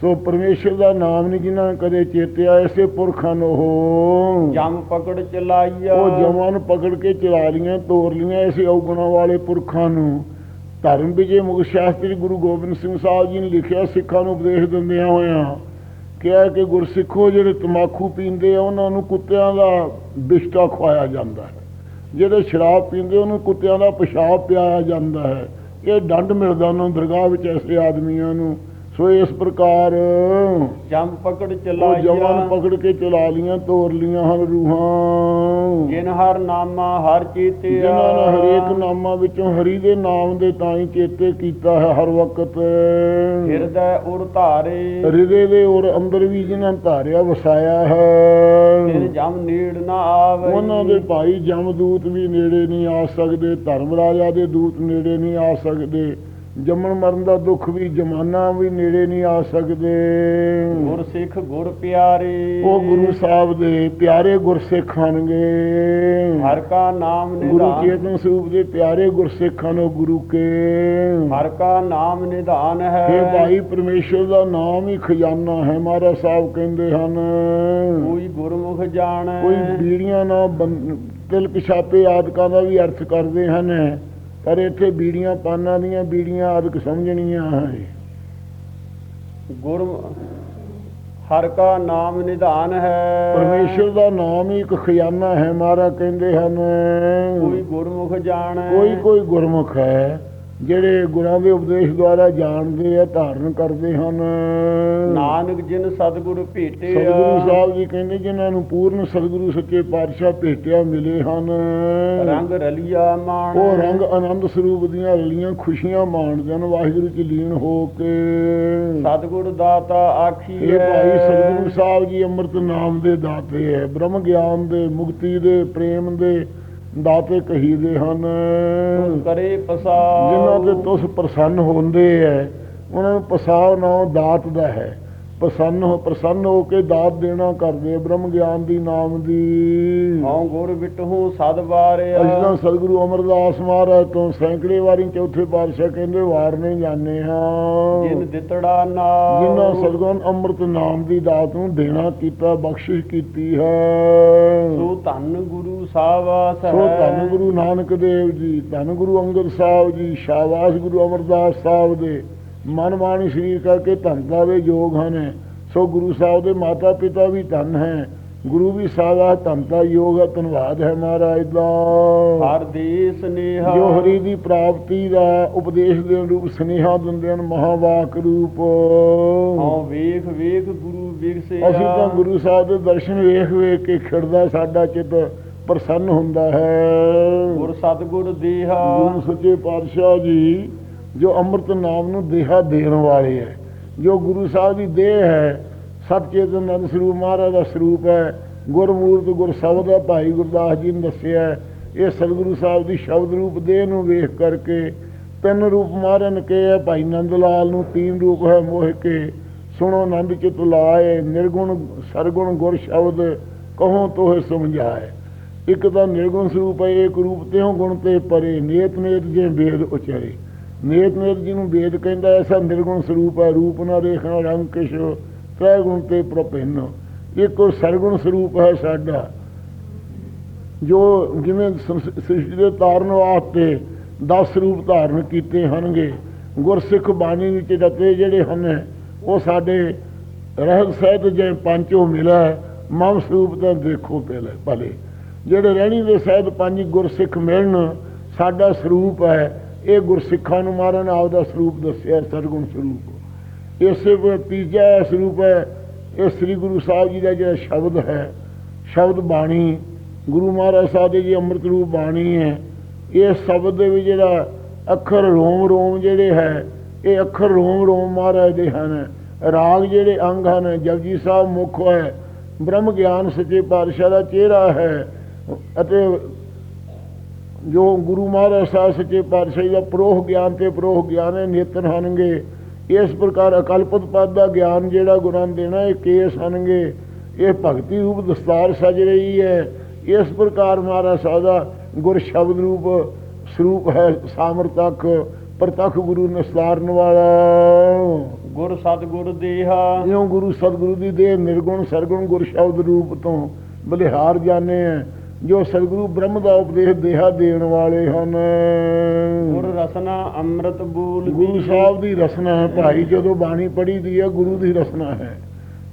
ਸੋ ਪਰਮੇਸ਼ਰ ਦਾ ਨਾਮ ਨਹੀਂ ਜਿਨ੍ਹਾਂ ਨੇ ਕਦੇ ਚੇਤਿਆ ਐਸੇ ਪੁਰਖਾਂ ਨੂੰ ਉਹ। ਜਮ ਪਕੜ ਚਲਾਈਆ। ਉਹ ਜਵਾਂ ਨੂੰ ਪਕੜ ਕੇ ਚਲਾ ਲੀਆਂ ਤੋਰ ਲੀਆਂ ਐਸੇ ਔਗਣਾ ਵਾਲੇ ਪੁਰਖਾਂ ਨੂੰ। ਧਰਮ ਵਿਜੇ ਮੁਖ ਸ਼ਾਸਤਰੀ ਗੁਰੂ ਗੋਬਿੰਦ ਸਿੰਘ ਸਾਹਿਬ ਜੀ ਨੇ ਲਿਖਿਆ ਸਿੱਖਾਂ ਨੂੰ ਉਪਦੇਸ਼ ਦਿੰਦਿਆਂ ਹੋਇਆਂ ਕਿਹਾ ਕਿ ਗੁਰਸਿੱਖੋ ਜਿਹੜੇ ਤਮਾਕੂ ਪੀਂਦੇ ਆ ਉਹਨਾਂ ਨੂੰ ਕੁੱਤਿਆਂ ਦਾ ਬਿਸ਼ਟਾ ਖਵਾਇਆ ਜਾਂਦਾ ਹੈ। ਜਿਹੜੇ ਸ਼ਰਾਬ ਪੀਂਦੇ ਉਹਨੂੰ ਕੁੱਤਿਆਂ ਦਾ ਪਿਸ਼ਾਬ ਪਿਆਇਆ ਜਾਂਦਾ ਹੈ। ਇਹ ਦੰਡ ਮਿਲਦਾ ਉਹਨਾਂ ਦਰਗਾਹ ਵਿੱਚ ਐਸੇ ਆਦਮੀਆਂ ਨੂੰ। ਸੋ ਇਸ ਪ੍ਰਕਾਰ ਜਮ ਪਕੜ ਉਹ ਜਵਾਨ ਪਕੜ ਕੇ ਚਲਾ ਲੀਆਂ ਤੋਰ ਲੀਆਂ ਹਨ ਰੂਹਾਂ। ਜਿਨ ਹਰ ਨਾਮਾ ਹਰ ਚੇਤੇ ਜਿਨ੍ਹਾਂ ਨੇ ਹਰੇਕ ਨਾਮਾਂ ਵਿੱਚੋਂ ਹਰੀ ਦੇ ਨਾਮ ਦੇ ਤਾਂ ਹੀ ਚੇਤੇ ਕੀਤਾ ਹੈ ਹਰ ਵਕਤ। ਹਿਰਦੈ ਉਰ ਧਾਰੇ। ਹਿਰਦੇ ਦੇ ਔਰ ਅੰਦਰ ਵੀ ਜਿਨ੍ਹਾਂ ਧਾਰਿਆ ਵਸਾਇਆ ਹੈ। ਜਮ ਨੀੜ ਨਾ ਆਵੇ। ਉਹਨਾਂ ਦੇ ਭਾਈ ਜਮਦੂਤ ਵੀ ਨੇੜੇ ਨਹੀਂ ਆ ਸਕਦੇ ਧਰਮ ਰਾਜਾ ਦੇ ਦੂਤ ਨੇੜੇ ਨਹੀਂ ਆ ਸਕਦੇ। ਜੰਮਣ ਮਰਨ ਦਾ ਦੁੱਖ ਵੀ ਜਮਾਨਾ ਵੀ ਨੇੜੇ ਨਹੀਂ ਆ ਸਕਦੇ। ਗੁਰ ਸਿੱਖ ਗੁਰ ਪਿਆਰੇ। ਉਹ ਗੁਰੂ ਸਾਹਿਬ ਦੇ ਪਿਆਰੇ ਗੁਰਸਿੱਖ ਹਨਗੇ ਹਰ ਕਾ ਨਾਮ ਗੁਰੂ ਨਿਧਾਨ। ਚੇਤਨ ਸਰੂਪ ਦੇ ਪਿਆਰੇ ਗੁਰਸਿੱਖਾਂ ਨੂੰ ਗੁਰੂ ਕੇ। ਹਰ ਕਾ ਨਾਮ ਨਿਧਾਨ ਹੈ। ਇਹ ਭਾਈ ਪਰਮੇਸ਼ਰ ਦਾ ਨਾਮ ਹੀ ਖਜ਼ਾਨਾ ਹੈ ਮਹਾਰਾਜ ਸਾਹਿਬ ਕਹਿੰਦੇ ਹਨ। ਕੋਈ ਗੁਰਮੁਖ ਜਾਣੈ। ਕੋਈ ਬੀੜੀਆਂ ਨਾ ਬੰ- ਤਿਲਕ ਛਾਪੇ ਆਦਿਕਾਂ ਦਾ ਵੀ ਅਰਥ ਕਰਦੇ ਹਨ। ਪਰ ਇੱਥੇ ਬੀੜੀਆਂ ਪਾਨਾਂ ਦੀਆਂ ਬੀੜੀਆਂ ਆਦਿਕ ਸਮਝਣੀਆਂ ਹੈ। ਗੁਰ ਹਰ ਕਾ ਨਾਮ ਨਿਧਾਨ ਹੈ। ਪਰਮੇਸ਼ਰ ਦਾ ਨਾਮ ਹੀ ਇੱਕ ਖਜ਼ਾਨਾ ਹੈ ਮਹਾਰਾ ਕਹਿੰਦੇ ਹਨ। ਕੋਈ ਗੁਰਮੁਖ ਜਾਣੈ। ਕੋਈ ਕੋਈ ਗੁਰਮੁਖ ਹੈ। ਜਿਹੜੇ ਗੁਰਾਂ ਦੇ ਉਪਦੇਸ਼ ਦੁਆਰਾ ਜਾਣਦੇ ਆ ਧਾਰਨ ਕਰਦੇ ਹਨ। ਨਾਨਕ ਜਿਨ ਸਤਿਗੁਰ ਭੇਟਿਆ ਸਤਿਗੁਰੂ ਸਾਹਿਬ ਜੀ ਕਹਿੰਦੇ ਜਿਨ੍ਹਾਂ ਨੂੰ ਪੂਰਨ ਸਤਿਗੁਰੂ ਸੱਚੇ ਪਾਤਸ਼ਾਹ ਭੇਟਿਆ ਮਿਲੇ ਹਨ। ਰੰਗ ਰਲੀਆ ਮਾਣ। ਉਹ ਰੰਗ ਆਨੰਦ ਸਰੂਪ ਦੀਆਂ ਰਲੀਆਂ ਖੁਸ਼ੀਆਂ ਮਾਣਦੇ ਹਨ ਵਾਹਿਗੁਰੂ ਚ ਲੀਨ ਹੋ ਕੇ। ਸਤਿਗੁਰ ਦਾਤਾ ਆਖੀ ਇਹ ਭਾਈ ਸਤਿਗੁਰੂ ਸਾਹਿਬ ਜੀ ਅੰਮ੍ਰਿਤ ਨਾਮ ਦੇ ਦਾਤੇ ਹੈ। ਬ੍ਰਹਮ ਗਿਆਨ ਦੇ ਮੁਕਤੀ ਦੇ ਪ੍ਰੇਮ ਦੇ ਦਾਤੇ ਕਹੀਦੇ ਹਨ। ਕਰੇ ਪਸਾ ਜਿਨ੍ਹਾਂ ਤੇ ਤੁਸ ਪ੍ਰਸੰਨ ਹੁੰਦੇ ਹੈ ਉਹਨਾਂ ਨੂੰ ਪਸਾਵ ਨਾਮ ਦਾਤ ਦਾ ਹੈ। ਪ੍ਰਸੰਨ ਹੋ ਪ੍ਰਸੰਨ ਹੋ ਕੇ ਦਾਤ ਦੇਣਾ ਕਰਦੇ ਬ੍ਰਹਮ ਗਿਆਨ ਦੀ ਨਾਮ ਦੀ। ਹਉ ਗੁਰ ਵਿਟਹੂ ਸਦ ਵਾਰਿਆ। ਤਾਂ ਸਤਿਗੁਰੂ ਅਮਰਦਾਸ ਮਹਾਰਾਜ ਤੋਂ ਸੈਂਕੜੇ ਵਾਰੀ ਚੌਥੇ ਪਾਤਸ਼ਾਹ ਕਹਿੰਦੇ ਵਾਰ ਨਹੀਂ ਜਾਂਦੇ ਹਾਂ। ਜਿਨ ਦਿੱਤੜਾ ਨਾਮ। ਜਿਨ੍ਹਾਂ ਸਤਿਗੁਰਾਂ ਅੰਮ੍ਰਿਤ ਨਾਮ ਦੀ ਦਾਤ ਨੂੰ ਦੇਣਾ ਕੀਤਾ ਬਖਸ਼ਿਸ਼ ਕੀਤੀ ਹੈ। ਸੋ ਧੰਨ ਗੁਰੂ ਸਾਹਿਬਾਸ ਹੈ ਸੋ ਧੰਨ ਗੁਰੂ ਨਾਨਕ ਦੇਵ ਜੀ ਧੰਨ ਗੁਰੂ ਅੰਗਦ ਸਾਹਿਬ ਜੀ ਸ਼ਾਬਾਸ਼ ਗੁਰੂ ਅਮਰਦਾਸ ਸਾਹਿਬ ਦੇ। ਮਨ ਬਾਣੀ ਸਰੀਰ ਕਰਕੇ ਧੰਨਤਾ ਦੇ ਯੋਗ ਹਨ। ਸੋ ਗੁਰੂ ਸਾਹਿਬ ਦੇ ਮਾਤਾ ਪਿਤਾ ਵੀ ਧੰਨ ਹੈ। ਗੁਰੂ ਵੀ ਸਾਦਾ ਧੰਨਤਾ ਯੋਗ ਹੈ। ਧੰਨਵਾਦ ਹੈ ਮਹਾਰਾਜ ਦਾ। ਹਰ ਦੇਸ ਨੇਹਾ ਜੋ ਹਰੀ ਦੀ ਪ੍ਰਾਪਤੀ ਦਾ ਉਪਦੇਸ਼ ਦੇ ਰੂਪ ਸਨੇਹਾ ਦਿੰਦੇ ਹਨ ਮਹਾਵਾਕ ਰੂਪ। ਹਉ ਵੇਖ ਵੇਖ ਗੁਰੂ ਵਿਗਸੇ ਅਸੀਂ ਤਾਂ ਗੁਰੂ ਸਾਹਿਬ ਦੇ ਦਰਸ਼ਨ ਵੇਖ ਵੇਖ ਕੇ ਖਿੜਦਾ ਸਾਡਾ ਚਿੱਤ ਪ੍ਰਸੰਨ ਹੁੰਦਾ ਹੈ। ਗੁਰ ਸਤਿਗੁਰ ਦੇਹਾ। ਗੁਰੂ ਸੱਚੇ ਪਾਤਸ਼ਾਹ ਜੀ ਜੋ ਅੰਮ੍ਰਿਤ ਨਾਮ ਨੂੰ ਦੇਹਾ ਦੇਣ ਵਾਲੇ ਹੈ ਜੋ ਗੁਰੂ ਸਾਹਿਬ ਦੀ ਦੇਹ ਹੈ ਸਤ ਚੇਤਨ ਅਨੰਦ ਸਰੂਪ ਮਹਾਰਾਜ ਦਾ ਸਰੂਪ ਹੈ ਗੁਰਮੂਰਤ ਗੁਰ ਸ਼ਬਦ ਭਾਈ ਗੁਰਦਾਸ ਜੀ ਨੇ ਦੱਸਿਆ ਇਹ ਸਤਿਗੁਰੂ ਸਾਹਿਬ ਦੀ ਸ਼ਬਦ ਰੂਪ ਦੇਹ ਨੂੰ ਵੇਖ ਕਰਕੇ ਤਿੰਨ ਰੂਪ ਮਹਾਰਾਜ ਨੇ ਕਿਹਾ ਹੈ, ਭਾਈ ਨੰਦ ਲਾਲ ਨੂੰ ਤੀਨ ਰੂਪ ਹੈ ਮੋਹ ਕੇ ਸੁਣੋ ਆਨੰਦ ਚਿਤ ਲਾਏ ਨਿਰਗੁਣ ਸਰਗੁਣ ਗੁਰ ਸ਼ਬਦ ਕਹੋ ਤੋਹਿ ਸਮਝਾਏ। ਇੱਕ ਤਾਂ ਨਿਰਗੁਣ ਸਰੂਪ ਹੈ ਇੱਕ ਰੂਪ ਤੇ ਗੁਣ ਤੇ ਪਰੇ ਨੇਤ ਨੇਤ ਜੇ ਵੇਦ ਉਚਾਰੇ। ਨੇਤ ਨੇਤ ਜਿਹਨੂੰ ਵੇਦ ਕਹਿੰਦਾ ਐਸਾ ਨਿਰਗੁਣ ਸਰੂਪ ਹੈ, ਰੂਪ ਨਾ ਦੇਖਣਾ, ਰੰਗ ਕਿਛ ਤ੍ਰੈ ਗੁਣ ਤੇ ਪ੍ਰਪੰਨ ਇੱਕ ਸਰਗੁਣ ਸਰੂਪ ਹੈ ਸਾਡਾ, ਜੋ ਜਿਵੇਂ ਸ੍ਰਿਸ਼ਟੀ ਦੇ ਤਾਰਨ ਵਾਸਤੇ 10 ਰੂਪ ਧਾਰਨ ਕੀਤੇ ਹਨਗੇ ਗੁਰਸਿੱਖ ਬਾਣੀ ਵਿੱਚ ਰਤੇ ਜਿਹੜੇ ਹਨ, ਉਹ ਸਾਡੇ ਰਹਿਤ ਸਹਿਤ ਜੇ ਪੰਚੋ ਮਿਲਾ, ਮਮ ਸਰੂਪ ਤਾਂ ਦੇਖੋ ਪਹਿਲੇ, ਭਲੇ। ਜਿਹੜੇ ਰਹਿਣੀ ਦੇ ਸਹਿਤ ਪੰਜ ਗੁਰਸਿੱਖ ਮਿਲਣ, ਸਾਡਾ ਸਰੂਪ ਹੈ ਇਹ ਗੁਰਸਿੱਖਾਂ ਨੂੰ ਮਹਾਰਾਜ ਮਾਰਨ ਆਪਦਾ ਸਰੂਪ ਦੱਸਿਆ ਸਰਗੁਣ ਸਰੂਪ। ਇਸੇ ਕੋ ਤੀਜਾ ਸਰੂਪ ਹੈ, ਇਹ ਸ੍ਰੀ ਗੁਰੂ ਸਾਹਿਬ ਜੀ ਦਾ ਜਿਹੜਾ ਸ਼ਬਦ ਹੈ, ਸ਼ਬਦ ਬਾਣੀ। ਗੁਰੂ ਮਹਾਰਾਜ ਸਾਹਿਬ ਦੇ ਜੀ ਅੰਮ੍ਰਿਤ ਰੂਪ ਬਾਣੀ ਹੈ। ਇਹ ਸ਼ਬਦ ਦੇ ਵਿੱਚ ਜਿਹੜਾ ਅੱਖਰ ਰੋਮ ਰੋਮ ਜਿਹੜੇ ਹੈ, ਇਹ ਅੱਖਰ ਰੋਮ ਰੋਮ ਮਹਾਰਾਜ ਦੇ ਹਨ। ਰਾਗ ਜਿਹੜੇ ਅੰਗ ਹਨ, ਜਪਜੀ ਸਾਹਿਬ ਮੁੱਖ ਹੈ। ਬ੍ਰਹਮ ਗਿਆਨ ਸੱਚੇ ਪਾਤਸ਼ਾਹ ਦਾ ਚਿਹਰਾ ਹੈ। ਅਤੇ ਜੋ ਗੁਰੂ ਮਹਾਰਾਜ ਸਾਹਿਬ ਸੱਚੇ ਪਾਤਸ਼ਾਹ ਦਾ ਪ੍ਰੋਹ ਗਿਆਨ ਤੇ ਪ੍ਰੋਹ ਗਿਆਨ ਹੈ ਨੇਤਨ ਹਨਗੇ। ਇਸ ਪ੍ਰਕਾਰ ਅਕਲਪਤ ਪਦ ਦਾ ਗਿਆਨ ਜਿਹੜਾ ਗੁਰਾਂ ਦੇਣਾ ਇਹ ਕੇਸ ਹਨਗੇ। ਇਹ ਭਗਤੀ ਰੂਪ ਦਸਤਾਰ ਸਜ ਰਹੀ ਹੈ। ਇਸ ਪ੍ਰਕਾਰ ਮਹਾਰਾਜ ਸਾਹਿਬ ਦਾ ਗੁਰ ਸ਼ਬਦ ਰੂਪ ਸਰੂਪ ਹੈ ਸਾਮਰਤਕ ਪ੍ਰਤੱਖ ਗੁਰੂ ਨਸਤਾਰਨ ਵਾਲਾ। ਗੁਰ ਸਤਿਗੁਰ ਦੇਹਾ। ਜਿਉਂ ਗੁਰੂ ਸਤਿਗੁਰੂ ਦੀ ਦੇਹ ਨਿਰਗੁਣ ਸਰਗੁਣ ਗੁਰ ਸ਼ਬਦ ਰੂਪ ਤੋਂ ਬਲਿਹਾਰ ਜਾਣੇ ਹੈ। ਜੋ ਸਤਿਗੁਰੂ ਬ੍ਰਹਮ ਦਾ ਉਪਦੇਸ਼ ਦੇਹਾ ਦੇਣ ਵਾਲੇ ਹਨ। ਗੁਰ ਰਸਨਾ ਅੰਮ੍ਰਿਤ ਬੂਲ ਗੁਰੂ ਸਾਹਿਬ ਦੀ ਰਸਨਾ ਹੈ ਭਾਈ ਜਦੋਂ ਬਾਣੀ ਪੜ੍ਹੀ ਦੀ ਹੈ ਗੁਰੂ ਦੀ ਰਸਨਾ ਹੈ।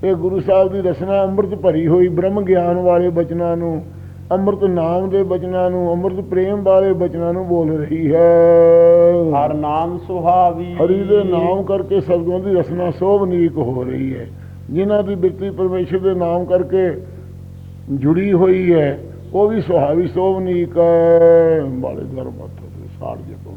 ਇਹ ਗੁਰੂ ਸਾਹਿਬ ਦੀ ਰਸਨਾ ਅੰਮ੍ਰਿਤ ਭਰੀ ਹੋਈ ਬ੍ਰਹਮ ਗਿਆਨ ਵਾਲੇ ਬਚਨਾਂ ਨੂੰ ਅੰਮ੍ਰਿਤ ਨਾਮ ਦੇ ਬਚਨਾਂ ਨੂੰ ਅੰਮ੍ਰਿਤ ਪ੍ਰੇਮ ਵਾਲੇ ਬਚਨਾਂ ਨੂੰ ਬੋਲ ਰਹੀ ਹੈ। ਹਰ ਨਾਮ ਸੁਹਾਵੀ। ਹਰੀ ਦੇ ਨਾਮ ਕਰਕੇ ਸਤਿਗੁਰਾਂ ਦੀ ਰਸਨਾ ਸੋਭਨੀਕ ਹੋ ਰਹੀ ਹੈ। ਜਿਨ੍ਹਾਂ ਦੀ ਬਿਰਤੀ ਪਰਮੇਸ਼ਰ ਦੇ ਨਾਮ ਕਰਕੇ ਜੁੜੀ ਹੋਈ ਹੈ ਉਹ ਵੀ ਸੁਹਾਵੀ ਸੋਭਨੀਕ ਹੈ ਬਾਲੇ ਦਰ ਮੱਥੋ ਤੇ ਸਾੜ ਜਪੋ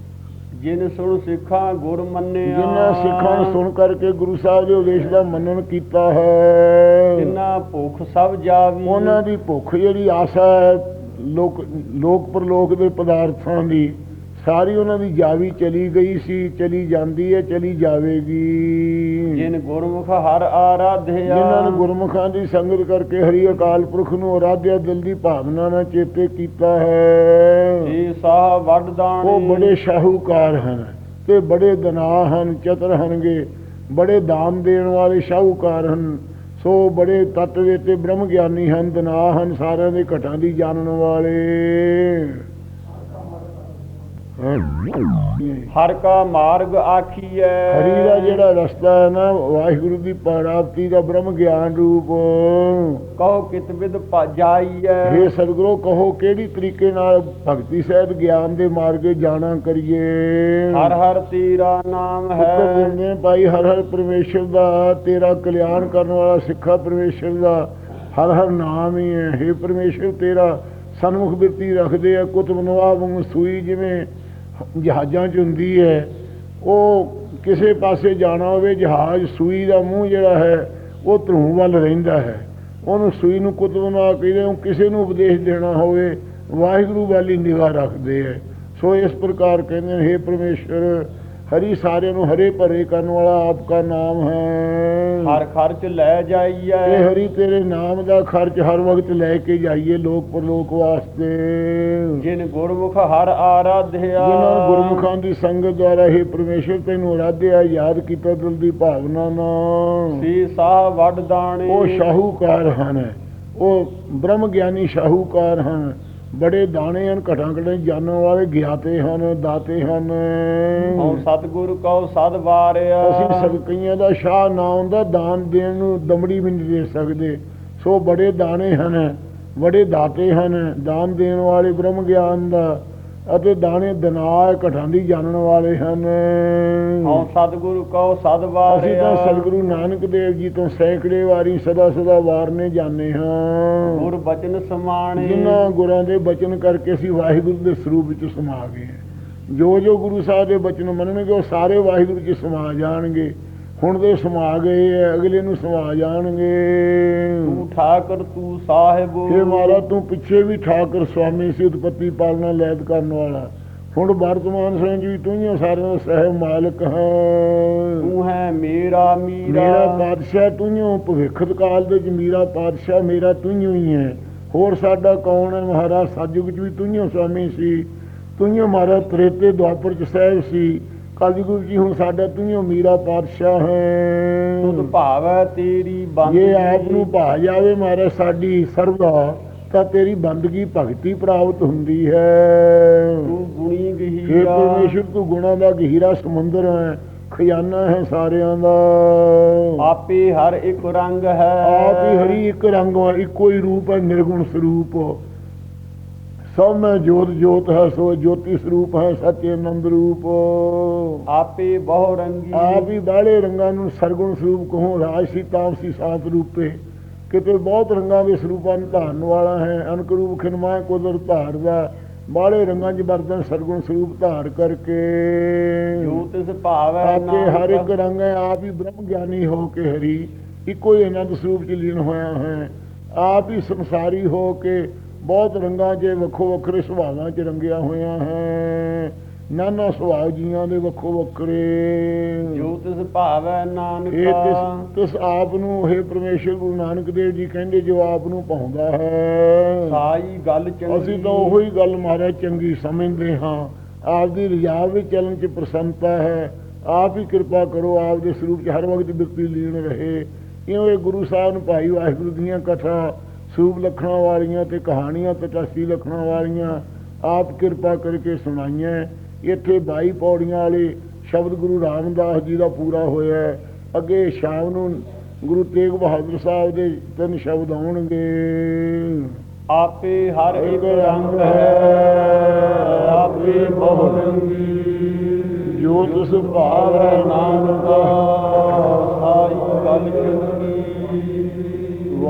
ਜਿਨ ਸੁਣ ਸਿੱਖਾਂ ਗੁਰ ਮੰਨਿਆ। ਜਿਨ੍ਹਾਂ ਸਿੱਖਾਂ ਨੂੰ ਸੁਣ ਕਰਕੇ ਗੁਰੂ ਸਾਹਿਬ ਦੇ ਉਦੇਸ਼ ਦਾ ਮੰਨਣ ਕੀਤਾ ਹੈ। ਜਿਨ੍ਹਾਂ ਭੁੱਖ ਸਭ ਜਾਵੀ। ਉਹਨਾਂ ਦੀ ਭੁੱਖ ਜਿਹੜੀ ਆਸਾ ਹੈ ਲੋਕ ਲੋਕ ਪਰਲੋਕ ਦੇ ਪਦਾਰਥਾਂ ਦੀ ਸਾਰੀ ਉਹਨਾਂ ਦੀ ਜਾਵੀ ਚਲੀ ਗਈ ਸੀ ਚਲੀ ਜਾਂਦੀ ਹੈ ਚਲੀ ਜਾਵੇਗੀ। ਜਿਨ ਗੁਰਮੁਖ ਹਰ ਆਰਾਧਿਆ। ਜਿਨ੍ਹਾਂ ਨੇ ਗੁਰਮੁਖਾਂ ਦੀ ਸੰਗਤ ਕਰਕੇ ਹਰੀ ਅਕਾਲ ਪੁਰਖ ਨੂੰ ਅਰਾਧਿਆ ਦਿਲ ਦੀ ਭਾਵਨਾ ਨਾਲ ਚੇਤੇ ਕੀਤਾ ਹੈ। ਏ ਸਾਹ ਵੱਡ ਦਾਣੇ। ਉਹ ਬੜੇ ਸ਼ਾਹੂਕਾਰ ਹਨ ਤੇ ਬੜੇ ਦਨਾ ਹਨ ਚਤਰ ਹਨਗੇ। ਬੜੇ ਦਾਨ ਦੇਣ ਵਾਲੇ ਸ਼ਾਹੂਕਾਰ ਹਨ। ਸੋ ਬੜੇ ਤੱਤ ਦੇ ਤੇ ਬ੍ਰਹਮ ਗਿਆਨੀ ਹਨ ਦਨਾ ਹਨ ਸਾਰਿਆਂ ਦੇ ਘਟਾਂ ਦੀ ਜਾਣਨ ਵਾਲੇ। ਹਰ ਕਾ ਮਾਰਗ ਆਖੀਐ। ਹਰੀ ਦਾ ਜਿਹੜਾ ਰਸਤਾ ਹੈ ਨਾ ਵਾਹਿਗੁਰੂ ਦੀ ਪ੍ਰਾਪਤੀ ਦਾ ਬ੍ਰਹਮ ਗਿਆਨ ਰੂਪ। ਕਹੋ ਕਿਤ ਵਿਦ ਜਾਈਐ। हे ਸਤਿਗੁਰੂ ਕਹੋ ਕਿਹੜੀ ਤਰੀਕੇ ਨਾਲ ਭਗਤੀ ਸਹਿਤ ਗਿਆਨ ਦੇ ਮਾਰਗੇ ਜਾਣਾ ਕਰੀਏ। ਹਰ ਹਰ ਤੇਰਾ ਨਾਮ ਹੈ। ਭਾਈ ਹਰ ਹਰ ਪਰਮੇਸ਼ਰ ਦਾ ਤੇਰਾ ਕਲਿਆਣ ਕਰਨ ਵਾਲਾ ਸਿੱਖਾ ਪਰਮੇਸ਼ਰ ਦਾ ਹਰ ਹਰ ਨਾਮ ਹੀ ਹੈ। हे ਪਰਮੇਸ਼ਰ ਤੇਰਾ ਸਨਮੁਖ ਬਿਰਤੀ ਰੱਖਦੇ ਆ ਕੁਤਬ ਨਵਾਬ ਵਾਂਗੂ ਸੂਈ ਜਿਵੇਂ ਜਹਾਜ਼ਾਂ 'ਚ ਹੁੰਦੀ ਹੈ, ਉਹ ਕਿਸੇ ਪਾਸੇ ਜਾਣਾ ਹੋਵੇ, ਜਹਾਜ਼ ਸੂਈ ਦਾ ਮੂੰਹ ਜਿਹੜਾ ਹੈ, ਉਹ ਧਰੂ ਵੱਲ ਰਹਿੰਦਾ ਹੈ। ਉਹਨੂੰ ਸੂਈ ਨੂੰ ਕੁਤਬ ਨਵਾਬ ਕਹਿੰਦੇ ਉਹ ਕਿਸੇ ਨੂੰ ਉਪਦੇਸ਼ ਦੇਣਾ ਹੋਵੇ, ਵਾਹਿਗੁਰੂ ਵੱਲ ਹੀ ਨਿਗਾਹ ਰੱਖਦੇ ਹੈ। ਸੋ ਇਸ ਪ੍ਰਕਾਰ ਕਹਿੰਦੇ ਨੇ हे ਪਰਮੇਸ਼ਰ ਹਰੀ ਸਾਰਿਆਂ ਨੂੰ ਹਰੇ ਭਰੇ ਕਰਨ ਵਾਲਾ ਆਪ ਕਾ ਨਾਮ ਹੈ। ਹਰ ਖਰਚ ਲੈ ਇਹ ਜਾਈਐ ਹਰੀ ਤੇਰੇ ਨਾਮ ਦਾ ਖਰਚ ਹਰ ਵਕਤ ਲੈ ਕੇ ਜਾਈਏ ਲੋਕ ਪਰਲੋਕ ਵਾਸਤੇ। ਜਿਨ ਗੁਰਮੁਖ ਹਰ ਆਰਾਧਿਆ। ਜਿਨ੍ਹਾਂ ਗੁਰਮੁਖਾਂ ਦੀ ਸੰਗਤ ਦੁਆਰਾ ਹੀ ਪਰਮੇਸ਼ਰ ਤੈਨੂੰ ਆਰਾਧਿਆ ਯਾਦ ਕੀਤਾ ਦਿਲ ਦੀ ਭਾਵਨਾ ਨਾਲ। ਸੀ ਸਾਹ ਵੱਡ ਦਾਣੇ। ਉਹ ਸ਼ਾਹੂਕਾਰ ਹਨ। ਉਹ ਬ੍ਰਹਮ ਗਿਆਨੀ ਸ਼ਾਹੂਕਾਰ ਹਨ। ਬੜੇ ਦਾਣੇ ਹਨ ਘਟਾਂ ਘਟਾਂ ਜਾਣਨ ਵਾਲੇ ਗਿਆਤੇ ਹਨ ਦਾਤੇ ਹਨ। ਹਉ ਸਤਿਗੁਰ ਕਉ ਸਦ ਵਾਰਿਆ। ਅਸੀਂ ਸਦਕਈਆਂ ਦਾ ਸ਼ਾਹ ਨਾ ਹੁੰਦਾ ਦਾਨ ਦੇਣ ਨੂੰ ਦਮੜੀ ਵੀ ਨਹੀਂ ਦੇ ਸਕਦੇ। ਸੋ ਬੜੇ ਦਾਣੇ ਹਨ ਬੜੇ ਦਾਤੇ ਹਨ ਦਾਨ ਦੇਣ ਵਾਲੇ ਬ੍ਰਹਮ ਗਿਆਨ ਦਾ ਅਤੇ ਦਾਣੇ ਦਨਾਏ ਘਟਾਂ ਦੀ ਜਾਣਨ ਵਾਲੇ ਹਨ। ਹਉ ਸਤਿਗੁਰ ਕਉ ਸਦ ਅਸੀਂ ਤਾਂ ਸਤਿਗੁਰੂ ਨਾਨਕ ਦੇਵ ਜੀ ਤੋਂ ਸੈਂਕੜੇ ਵਾਰੀ ਸਦਾ ਸਦਾ ਵਾਰਨੇ ਜਾਂਦੇ ਹਾਂ। ਗੁਰ ਬਚਨ ਸਮਾਣੇ। ਜਿਨ੍ਹਾਂ ਗੁਰਾਂ ਦੇ ਬਚਨ ਕਰਕੇ ਅਸੀਂ ਵਾਹਿਗੁਰੂ ਦੇ ਸਰੂਪ ਵਿੱਚ ਸਮਾ ਗਏ ਜੋ ਜੋ ਗੁਰੂ ਸਾਹਿਬ ਦੇ ਬਚਨ ਮੰਨਣਗੇ ਉਹ ਸਾਰੇ ਵਾਹਿਗੁਰੂ 'ਚ ਸਮਾ ਜਾਣਗੇ। ਹੁਣ ਦੇ ਸਮਾ ਗਏ ਅਗਲੇ ਨੂੰ ਸਮਾ ਜਾਣਗੇ। ਤੂੰ ਠਾਕਰ ਤੂੰ ਸਾਹਿਬ। ਫੇ ਮਾਰਾ ਤੂੰ ਪਿੱਛੇ ਵੀ ਠਾਕਰ ਸਵਾਮੀ ਸੀ ਉਤਪਤੀ ਪਾਲਣਾ ਲੈਦ ਕਰਨ ਵਾਲਾ। ਹੁਣ ਵਰਤਮਾਨ 'ਚ ਵੀ ਤੂੰ ਹੀ ਸਾਰਿਆਂ ਦਾ ਸਹਿਬ ਮਾਲਕ ਹੈ। ਤੂੰ ਹੈ ਮੇਰਾ ਮੀਰਾ। ਮੇਰਾ ਪਾਤਸ਼ਾਹ ਤੂੰ ਹੀ ਭਵਿੱਖਤ ਕਾਲ ਦੇ ਵਿੱਚ ਮੇਰਾ ਪਾਤਸ਼ਾਹ ਮੇਰਾ ਤੂੰ ਹੀ ਹੈ ਹੋਰ ਸਾਡਾ ਕੌਣ ਹੈ ਮਹਾਰਾਜ? ਸਤਜੁਗ ਚ ਵੀ ਤੂੰ ਹੀ ਸਵਾਮੀ ਸੀ। ਤੂੰ ਹੀ ਮਹਾਰਾਜ ਤ੍ਰੇਤੇ ਦੁਆਪਰ ਚ ਸਹਿਬ ਸੀ। ਕਲਯੁਗ ਜੀ ਹੁਣ ਸਾਡਾ ਤੂੰ ਹੀ ਮੇਰਾ ਪਾਤਸ਼ਾਹ ਤੁਧ ਹੈ ਭਾਵੈ ਤੇਰੀ ਬੰਦ ਜੇ ਆਪ ਨੂੰ ਭਾ ਜਾਵੇ ਮਹਾਰਾਜ ਸਾਡੀ ਸਰਦਾ ਤਾਂ ਤੇਰੀ ਬੰਦਗੀ ਭਗਤੀ ਪ੍ਰਾਪਤ ਹੁੰਦੀ ਹੈ। ਤੂੰ ਗੁਣੀ ਗਹੀਰਾ। ਪਰਮੇਸ਼ਰ ਤੂੰ ਗੁਣਾ ਦਾ ਗਹਿਰਾ ਸਮੁੰਦਰ ਹੈ ਖਜ਼ਾਨਾ ਹੈ ਸਾਰਿਆਂ ਦਾ। ਆਪੇ ਹਰ ਇੱਕ ਰੰਗ ਹੈ। ਆਪ ਹੀ ਹਰੀ ਇੱਕ ਰੰਗ ਹੈ ਇੱਕੋ ਹੀ ਰੂਪ ਹੈ ਨਿਰਗੁਣ ਸਰੂਪ। ਸਭ ਮੈਂ ਜੋਤ ਜੋਤ ਹੈ ਸੋ ਜੋਤੀ ਸਰੂਪ ਹੈ ਸੱਚੇ ਆਨੰਦ ਰੂਪ। ਆਪੇ ਬਹੁ ਰੰਗੀ। ਆਪ ਹੀ ਬਾਹਲੇ ਰੰਗਾਂ ਨੂੰ ਸਰਗੁਣ ਸਰੂਪ ਕਹੋ ਰਾਜਸੀ ਤਾਮਸੀ ਸਾਤ ਰੂਪੇ। ਕਿਤੇ ਬਹੁਤ ਰੰਗਾਂ ਦੇ ਸਰੂਪਾਂ ਨੂੰ ਧਾਰਨ ਵਾਲਾ ਹੈ ਅਨਕ ਰੂਪ ਖਿਨਮਾ ਕੁਦਰ ਧਾਰਦਾ। ਬਾਹਲੇ ਰੰਗਾਂ 'ਚ ਵਰਤਨ ਸਰਗੁਣ ਸਰੂਪ ਧਾਰ ਕਰਕੇ। ਜੋ ਤਿਸ ਭਾਵੈ ਆਪੇ ਹਰ ਇੱਕ ਰੰਗ ਹੈ ਆਪ ਹੀ ਬ੍ਰਹਮ ਗਿਆਨੀ ਹੋ ਕੇ ਹਰੀ। ਇੱਕੋ ਹੀ ਆਨੰਦ ਸਰੂਪ ਚ ਲੀਨ ਹੋਇਆ ਹੈ। ਆਪ ਹੀ ਸੰਸਾਰੀ ਹੋ ਕੇ ਬਹੁਤ ਰੰਗਾਂ 'ਚ ਵੱਖੋ ਵੱਖਰੇ ਸੁਭਾਵਾਂ 'ਚ ਰੰਗਿਆ ਹੋਇਆ ਹੈ। ਨਾਨਾ ਸੁਭਾਅ ਜੀਆਂ ਦੇ ਵੱਖੋ ਵੱਖਰੇ। ਜੋ ਤਿਸ ਭਾਵੈ ਇਹ ਨਾਨਕਾ ਤਿਸ ਤਿਸ ਆਪ ਨੂੰ ਇਹ ਪਰਮੇਸ਼ਰ ਗੁਰੂ ਨਾਨਕ ਦੇਵ ਜੀ ਕਹਿੰਦੇ ਜੋ ਆਪ ਨੂੰ ਪਾਉਂਦਾ ਹੈ। ਸਾਈ ਗੱਲ ਚੰਗੀ। ਅਸੀਂ ਤਾਂ ਉਹੀ ਗੱਲ ਮਾਰਿਆ ਚੰਗੀ ਸਮਝਦੇ ਹਾਂ। ਆਪ ਦੀ ਰਜਾ ਵਿੱਚ ਚੱਲਣ 'ਚ ਪ੍ਰਸੰਨਤਾ ਹੈ। ਆਪ ਹੀ ਕਿਰਪਾ ਕਰੋ ਆਪ ਦੇ ਸਰੂਪ 'ਚ ਹਰ ਵਕਤ ਬਿਰਤੀ ਲੀਨ ਰਹੇ। ਇਹ ਗੁਰੂ ਸਾਹਿਬ ਨੂੰ ਭਾਈ ਵਾਹਿਗੁਰੂ ਦੀਆਂ ਕਥਾ ਸੂਬ ਲਖਣਾ ਵਾਲੀਆਂ ਤੇ ਕਹਾਣੀਆਂ ਤਟਾਸੀ ਲਖਣਾ ਵਾਲੀਆਂ ਆਪ ਕਿਰਪਾ ਕਰਕੇ ਸੁਣਾਈਆਂ ਇੱਥੇ 22 ਪੌੜੀਆਂ ਵਾਲੇ ਸ਼ਬਦ ਗੁਰੂ ਰਾਮਦਾਸ ਜੀ ਦਾ ਪੂਰਾ ਹੋਇਆ। ਅੱਗੇ ਸ਼ਾਮ ਨੂੰ ਗੁਰੂ ਤੇਗ ਬਹਾਦਰ ਸਾਹਿਬ ਦੇ ਤਿੰਨ ਸ਼ਬਦ ਆਉਣਗੇ ਆਪੇ ਹਰ ਇੱਕ ਰੰਗ ਹੈ ਆਪੇ ਬਹੁ ਰੰਗੀ ਜੋ ਤਿਸ ਭਾਵੈ ਨਾਨਕਾ ਸਾਈ ਚੰਗੀ